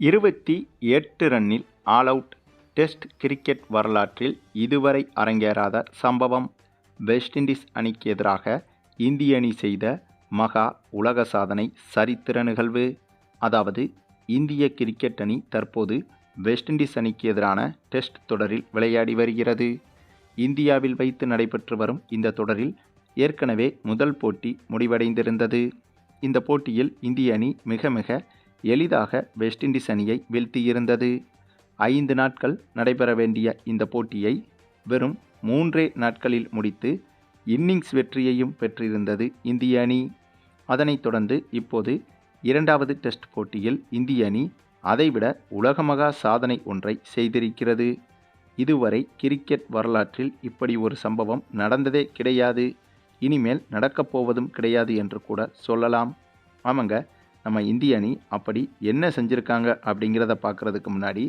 இருபத்தி எட்டு ரன்னில் ஆல் அவுட் டெஸ்ட் கிரிக்கெட் வரலாற்றில் இதுவரை அரங்கேறாத சம்பவம் வெஸ்ட் இண்டீஸ் அணிக்கு எதிராக இந்திய அணி செய்த மகா உலக சாதனை சரித்திர நிகழ்வு. அதாவது இந்திய கிரிக்கெட் அணி தற்போது வெஸ்ட் இண்டீஸ் அணிக்கு எதிரான டெஸ்ட் தொடரில் விளையாடி வருகிறது. இந்தியாவில் வைத்து நடைபெற்று வரும் இந்த தொடரில் ஏற்கனவே முதல் போட்டி முடிவடைந்திருந்தது. இந்த போட்டியில் இந்திய அணி மிக மிக எளிதாக வெஸ்ட் இண்டீஸ் அணியை வீழ்த்தியிருந்தது. ஐந்து நாட்கள் நடைபெற வேண்டிய இந்த போட்டியை வெறும் மூன்றே நாட்களில் முடித்து இன்னிங்ஸ் வெற்றியையும் பெற்றிருந்தது இந்திய அணி. அதனைத் தொடர்ந்து இப்போது இரண்டாவது டெஸ்ட் போட்டியில் இந்திய அணி அதைவிட உலகமகா சாதனை ஒன்றை செய்திருக்கிறது. இதுவரை கிரிக்கெட் வரலாற்றில் இப்படி ஒரு சம்பவம் நடந்ததே கிடையாது. இனிமேல் நடக்கப் போவதும் கிடையாது என்று கூட சொல்லலாம். ஆமாங்க நம்ம இந்திய அணி அப்படி என்ன செஞ்சுருக்காங்க அப்படிங்கிறத பார்க்குறதுக்கு முன்னாடி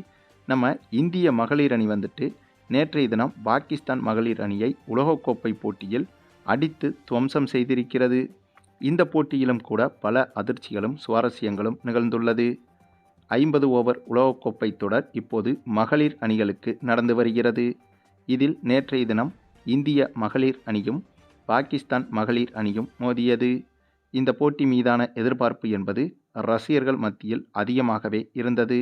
நம்ம இந்திய மகளிர் அணி வந்துட்டு நேற்றைய தினம் பாகிஸ்தான் மகளிர் அணியை உலகக்கோப்பை போட்டியில் அடித்து துவம்சம் செய்திருக்கிறது. இந்த போட்டியிலும் கூட பல அதிர்ச்சிகளும் சுவாரஸ்யங்களும் நிகழ்ந்துள்ளது. ஐம்பது ஓவர் உலகக்கோப்பை தொடர் இப்போது மகளிர் அணிகளுக்கு நடந்து வருகிறது. இதில் நேற்றைய தினம் இந்திய மகளிர் அணியும் பாகிஸ்தான் மகளிர் அணியும் மோதியது. இந்த போட்டி மீதான எதிர்பார்ப்பு என்பது ரசிகர்கள் மத்தியில் அதிகமாகவே இருந்தது.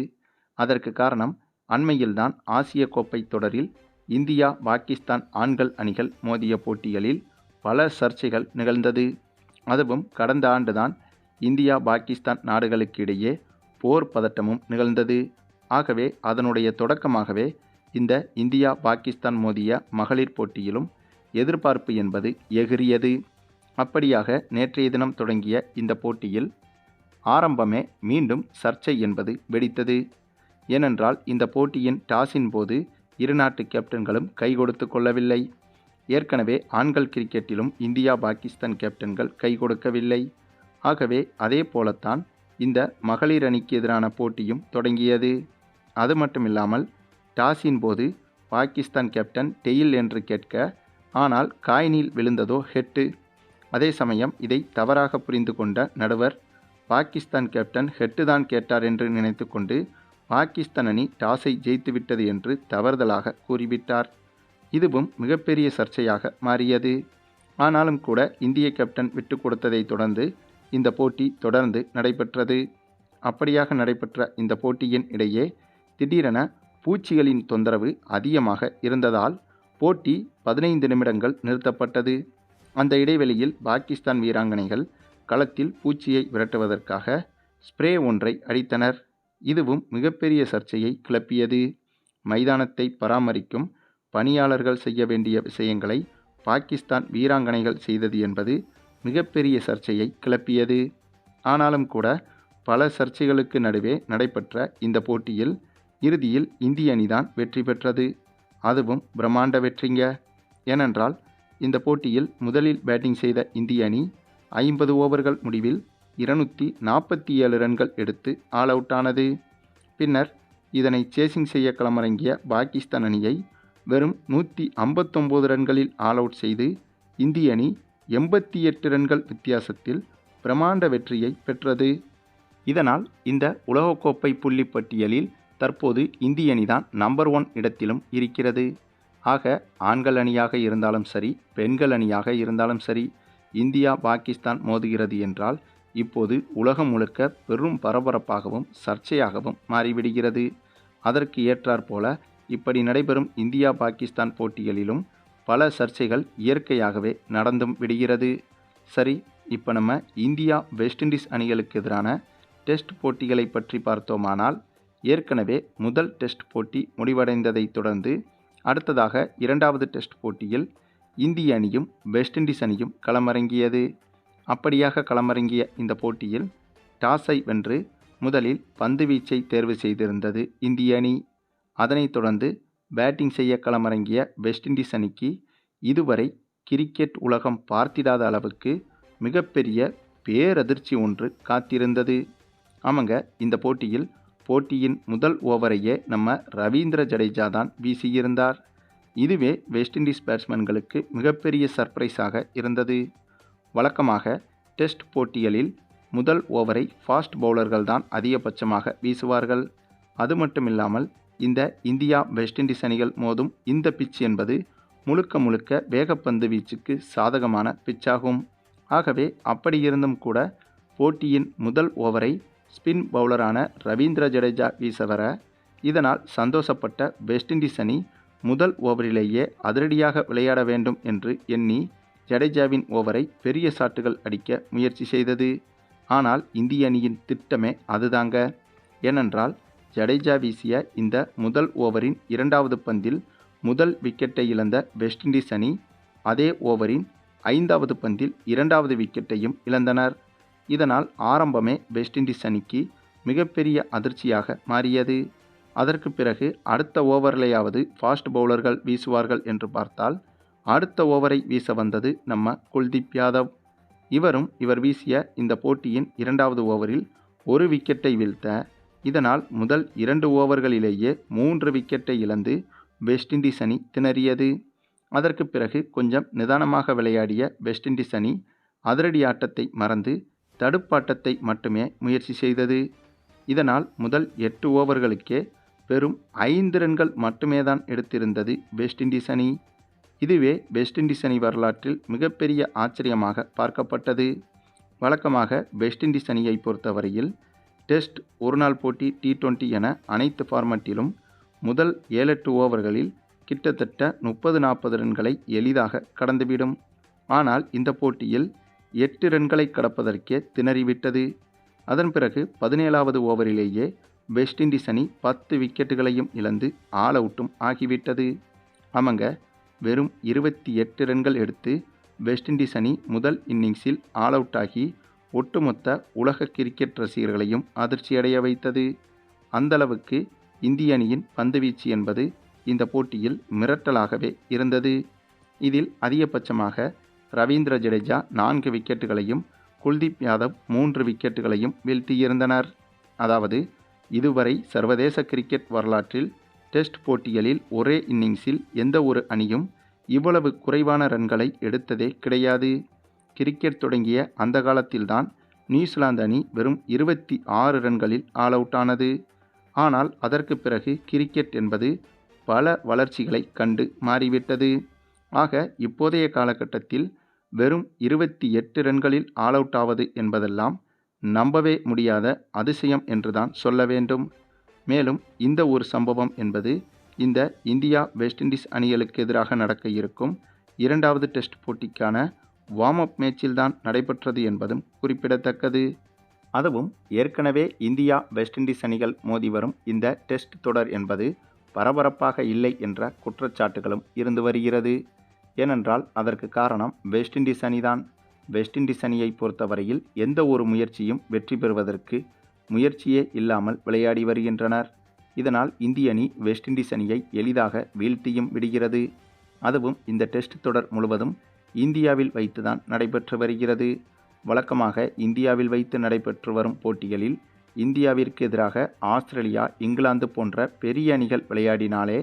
அதற்கு காரணம் அண்மையில்தான் ஆசிய கோப்பை தொடரில் இந்தியா பாகிஸ்தான் ஆண்கள் அணிகள் மோதிய போட்டிகளில் பல சர்ச்சைகள் நிகழ்ந்தது. அதுவும் கடந்த ஆண்டுதான் இந்தியா பாகிஸ்தான் நாடுகளுக்கு இடையே போர் பதட்டமும் நிகழ்ந்தது. ஆகவே அதனுடைய தொடக்கமாகவே இந்த இந்தியா பாகிஸ்தான் மோதிய மகளிர் போட்டியிலும் எதிர்பார்ப்பு என்பது எகிரியது அப்படியாக நேற்றைய தினம் தொடங்கிய இந்த போட்டியில் ஆரம்பமே மீண்டும் சர்ச்சை என்பது வெடித்தது. ஏனென்றால் இந்த போட்டியின் டாஸின் போது இரு நாட்டு கேப்டன்களும் கை கொடுத்து கொள்ளவில்லை. ஏற்கனவே ஆண்கள் கிரிக்கெட்டிலும் இந்தியா பாகிஸ்தான் கேப்டன்கள் கை கொடுக்கவில்லை. ஆகவே அதே போலத்தான் இந்த மகளிர் அணிக்கு எதிரான போட்டியும் தொடங்கியது. அது மட்டுமில்லாமல் டாஸின் போது பாகிஸ்தான் கேப்டன் டெயில் என்று கேட்க ஆனால் காயினில் விழுந்ததோ ஹெட்டு. அதே சமயம் இதை தவறாக புரிந்து கொண்ட நடுவர் பாகிஸ்தான் கேப்டன் ஹெட்டு தான் கேட்டார் என்று நினைத்து கொண்டு பாகிஸ்தான் அணி டாஸை ஜெயித்துவிட்டது என்று தவறுதலாக கூறிவிட்டார். இதுவும் மிகப்பெரிய சர்ச்சையாக மாறியது. ஆனாலும் கூட இந்திய கேப்டன் விட்டு கொடுத்ததை தொடர்ந்து இந்த போட்டி தொடர்ந்து நடைபெற்றது. அப்படியாக நடைபெற்ற இந்த போட்டியின் இடையே திடீரென பூச்சிகளின் தொந்தரவு அதிகமாக இருந்ததால் போட்டி பதினைந்து நிமிடங்கள் நிறுத்தப்பட்டது. அந்த இடைவெளியில் பாகிஸ்தான் வீராங்கனைகள் களத்தில் பூச்சியை விரட்டுவதற்காக ஸ்ப்ரே ஒன்றை அடித்தனர். இதுவும் மிகப்பெரிய சர்ச்சையை கிளப்பியது. மைதானத்தை பராமரிக்கும் பணியாளர்கள் செய்ய வேண்டிய விஷயங்களை பாகிஸ்தான் வீராங்கனைகள் செய்தது என்பது மிகப்பெரிய சர்ச்சையை கிளப்பியது. ஆனாலும் கூட பல சர்ச்சைகளுக்கு நடுவே நடைபெற்ற இந்த போட்டியில் இறுதியில் இந்திய அணிதான் வெற்றி பெற்றது. அதுவும் பிரம்மாண்ட வெற்றிங்க. ஏனென்றால் இந்த போட்டியில் முதலில் பேட்டிங் செய்த இந்திய அணி ஐம்பது ஓவர்கள் முடிவில் இருநூற்றி நாற்பத்தி ஏழு ரன்கள் எடுத்து ஆல் அவுட் ஆனது. பின்னர் இதனை சேசிங் செய்ய களமிறங்கிய பாகிஸ்தான் அணியை வெறும் நூற்றி ஐம்பத்தொம்போது ரன்களில் ஆல் அவுட் செய்து இந்திய அணி எண்பத்தி எட்டு ரன்கள் வித்தியாசத்தில் பிரமாண்ட வெற்றியை பெற்றது. இதனால் இந்த உலகக்கோப்பை புள்ளி பட்டியலில் தற்போது இந்திய அணிதான் நம்பர் ஒன் இடத்திலும் இருக்கிறது. ஆக ஆண்கள் அணியாக இருந்தாலும் சரி பெண்கள் அணியாக இருந்தாலும் சரி இந்தியா பாகிஸ்தான் மோதுகிறது என்றால் இப்போது உலகம் முழுக்க பெரும் பரபரப்பாகவும் சர்ச்சையாகவும் மாறிவிடுகிறது. அதற்கு ஏற்றாற்போல இப்படி நடைபெறும் இந்தியா பாகிஸ்தான் போட்டிகளிலும் பல சர்ச்சைகள் இயற்கையாகவே நடந்தும் விடுகிறது. சரி இப்போ நம்ம இந்தியா வெஸ்ட் இண்டீஸ் அணிகளுக்கு எதிரான டெஸ்ட் போட்டிகளை பற்றி பார்த்தோமானால் ஏற்கனவே முதல் டெஸ்ட் போட்டி முடிவடைந்ததை தொடர்ந்து அடுத்ததாக இரண்டாவது டெஸ்ட் போட்டியில் இந்திய அணியும் வெஸ்ட் இண்டீஸ் அணியும் களமிறங்கியது. அப்படியாக களமிறங்கிய இந்த போட்டியில் டாஸை வென்று முதலில் பந்து வீச்சை தேர்வு செய்திருந்தது இந்திய அணி. அதனைத் தொடர்ந்து பேட்டிங் செய்ய களமிறங்கிய வெஸ்ட் இண்டீஸ் அணிக்கு இதுவரை கிரிக்கெட் உலகம் பார்த்திடாத அளவுக்கு மிகப்பெரிய பேரதிர்ச்சி ஒன்று காத்திருந்தது. ஆமாங்க இந்த போட்டியில் போட்டியின் முதல் ஓவரையே நம்ம ரவீந்திர ஜடேஜா தான் வீசியிருந்தார். இதுவே வெஸ்ட் இண்டீஸ் பேட்ஸ்மேன்களுக்கு மிகப்பெரிய சர்ப்ரைஸாக இருந்தது. வழக்கமாக டெஸ்ட் போட்டிகளில் முதல் ஓவரை ஃபாஸ்ட் பவுலர்கள் தான் அதிகபட்சமாக வீசுவார்கள். அது மட்டுமில்லாமல் இந்த இந்தியா வெஸ்ட் இண்டீஸ் அணிகள் மோதும் இந்த பிட்ச் என்பது முழுக்க முழுக்க வேகப்பந்து வீச்சுக்கு சாதகமான பிச்சாகும். ஆகவே அப்படியிருந்தும் கூட போட்டியின் முதல் ஓவரை ஸ்பின் பவுலரான ரவீந்திர ஜடேஜா வீச வர இதனால் சந்தோஷப்பட்ட வெஸ்ட் இண்டீஸ் அணி முதல் ஓவரிலேயே அதிரடியாக விளையாட வேண்டும் என்று எண்ணி ஜடேஜாவின் ஓவரை பெரிய சாட்டுகள் அடிக்க முயற்சி செய்தது. ஆனால் இந்திய அணியின் திட்டமே அதுதாங்க. ஏனென்றால் ஜடேஜா வீசிய இந்த முதல் ஓவரின் இரண்டாவது பந்தில் முதல் விக்கெட்டை இழந்த வெஸ்ட் இண்டீஸ் அணி அதே ஓவரின் ஐந்தாவது பந்தில் இரண்டாவது விக்கெட்டையும் இழந்தனர். இதனால் ஆரம்பமே வெஸ்ட் இண்டீஸ் அணிக்கு மிகப்பெரிய அதிர்ச்சியாக மாறியது. அதற்கு பிறகு அடுத்த ஓவரிலேயாவது ஃபாஸ்ட் பவுலர்கள் வீசுவார்கள் என்று பார்த்தால் அடுத்த ஓவரை வீச வந்தது நம்ம குல்தீப் யாதவ். இவரும் இவர் வீசிய இந்த போட்டியின் இரண்டாவது ஓவரில் ஒரு விக்கெட்டை வீழ்த்த இதனால் முதல் இரண்டு ஓவர்களிலேயே மூன்று விக்கெட்டை இழந்து வெஸ்ட் இண்டீஸ் அணி திணறியது. அதற்கு பிறகு கொஞ்சம் நிதானமாக விளையாடிய வெஸ்ட் இண்டீஸ் அணி அதிரடி ஆட்டத்தை மறந்து தடுப்பாட்டத்தை மட்டுமே முயற்சி செய்தது. இதனால் முதல் எட்டு ஓவர்களுக்கே வெறும் ஐந்து ரன்கள் மட்டுமே தான் எடுத்திருந்தது வெஸ்ட் இண்டீஸ் அணி. இதுவே வெஸ்ட் இண்டீஸ் அணி வரலாற்றில் மிகப்பெரிய ஆச்சரியமாக பார்க்கப்பட்டது. வழக்கமாக வெஸ்ட் இண்டீஸ் அணியை பொறுத்தவரையில் டெஸ்ட் ஒருநாள் போட்டி டி டுவெண்ட்டி என அனைத்து ஃபார்மட்டிலும் முதல் ஏழெட்டு ஓவர்களில் கிட்டத்தட்ட முப்பது நாற்பது ரன்களை எளிதாக கடந்துவிடும். ஆனால் இந்த போட்டியில் எட்டு ரன்களை கடப்பதற்கே திணறிவிட்டது. அதன் பிறகு பதினேழாவது ஓவரிலேயே வெஸ்ட் இண்டீஸ் அணி பத்து விக்கெட்டுகளையும் இழந்து ஆல் அவுட்டும் ஆகிவிட்டது. ஆமாங்க வெறும் இருபத்தி எட்டு ரன்கள் எடுத்து வெஸ்ட் இண்டீஸ் அணி முதல் இன்னிங்ஸில் ஆல் அவுட் ஆகி ஒட்டுமொத்த உலக கிரிக்கெட் ரசிகர்களையும் அதிர்ச்சியடைய வைத்தது. அந்தளவுக்கு இந்திய அணியின் பந்துவீச்சு என்பது இந்த போட்டியில் மிரட்டலாகவே இருந்தது. இதில் அதிகபட்சமாக ரவீந்திர ஜடேஜா நான்கு விக்கெட்டுகளையும் குல்தீப் யாதவ் மூன்று விக்கெட்டுகளையும் வீழ்த்தியிருந்தனர். அதாவது இதுவரை சர்வதேச கிரிக்கெட் வரலாற்றில் டெஸ்ட் போட்டிகளில் ஒரே இன்னிங்ஸில் எந்த ஒரு அணியும் இவ்வளவு குறைவான ரன்களை எடுத்ததே கிடையாது. கிரிக்கெட் தொடங்கிய அந்த காலத்தில்தான் நியூசிலாந்து அணி வெறும் இருபத்தி ஆறு ரன்களில் ஆல் அவுட் ஆனது. ஆனால் அதற்கு பிறகு கிரிக்கெட் என்பது பல வளர்ச்சிகளை கண்டு மாறிவிட்டது. ஆக இப்போதைய காலகட்டத்தில் வெறும் இருபத்தி எட்டு ரன்களில் ஆல் அவுட் ஆவது என்பதெல்லாம் நம்பவே முடியாத அதிசயம் என்றுதான் சொல்ல வேண்டும். மேலும் இந்த ஒரு சம்பவம் என்பது இந்த இந்தியா வெஸ்ட் இண்டீஸ் அணிகளுக்கு எதிராக நடக்க இருக்கும் இரண்டாவது டெஸ்ட் போட்டிக்கான வார்ம் அப் மேட்சில்தான் நடைபெற்றது என்பதும் குறிப்பிடத்தக்கது. அதுவும் ஏற்கனவே இந்தியா வெஸ்ட் இண்டீஸ் அணிகள் மோதி வரும் இந்த டெஸ்ட் தொடர் என்பது பரபரப்பாக இல்லை என்ற குற்றச்சாட்டுகளும் இருந்து வருகிறது. ஏனென்றால் அதற்கு காரணம் வெஸ்ட் இண்டீஸ் அணிதான். வெஸ்ட் இண்டீஸ் அணியை பொறுத்தவரையில் எந்த ஒரு முயற்சியும் வெற்றி பெறுவதற்கு முயற்சியே இல்லாமல் விளையாடி வருகின்றனர். இதனால் இந்திய அணி வெஸ்ட் இண்டீஸ் அணியை எளிதாக வீழ்த்தியும் விடுகிறது. அதுவும் இந்த டெஸ்ட் தொடர் முழுவதும் இந்தியாவில் வைத்துதான் நடைபெற்று வருகிறது. வழக்கமாக இந்தியாவில் வைத்து நடைபெற்று வரும் போட்டிகளில் இந்தியாவிற்கு எதிராக ஆஸ்திரேலியா இங்கிலாந்து போன்ற பெரிய அணிகள் விளையாடினாலே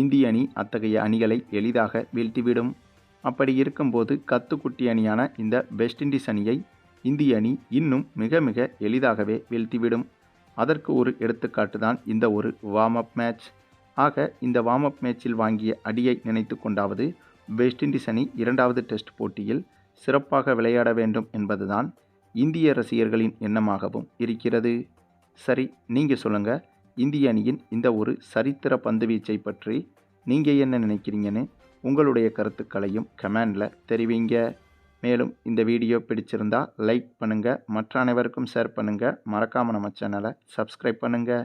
இந்திய அணி அத்தகைய அணிகளை எளிதாக வீழ்த்திவிடும். அப்படி இருக்கும்போது கத்துக்குட்டி அணியான இந்த வெஸ்ட் இண்டீஸ் அணியை இந்திய அணி இன்னும் மிக மிக எளிதாகவே வீழ்த்திவிடும். அதற்கு ஒரு எடுத்துக்காட்டு தான் இந்த ஒரு வார்ம் அப் மேட்ச் ஆக இந்த வார்ம் அப் மேட்சில் வாங்கிய அடியை நினைத்து கொண்டாவது வெஸ்ட் இண்டீஸ் அணி இரண்டாவது டெஸ்ட் போட்டியில் சிறப்பாக விளையாட வேண்டும் என்பதுதான் இந்திய ரசிகர்களின் எண்ணமாகவும் இருக்கிறது. சரி நீங்கள் சொல்லுங்கள் இந்திய அணியின் இந்த ஒரு சரித்திர பந்துவீச்சை பற்றி நீங்கள் என்ன நினைக்கிறீங்கன்னு உங்களுடைய கருத்துக்களையும் கமெண்டில் தெரிவிங்க. மேலும் இந்த வீடியோ பிடிச்சிருந்தா லைக் பண்ணுங்கள் மற்ற அனைவருக்கும் ஷேர் பண்ணுங்கள் மறக்காமல் நம்ம சேனலை சப்ஸ்கிரைப் பண்ணுங்கள்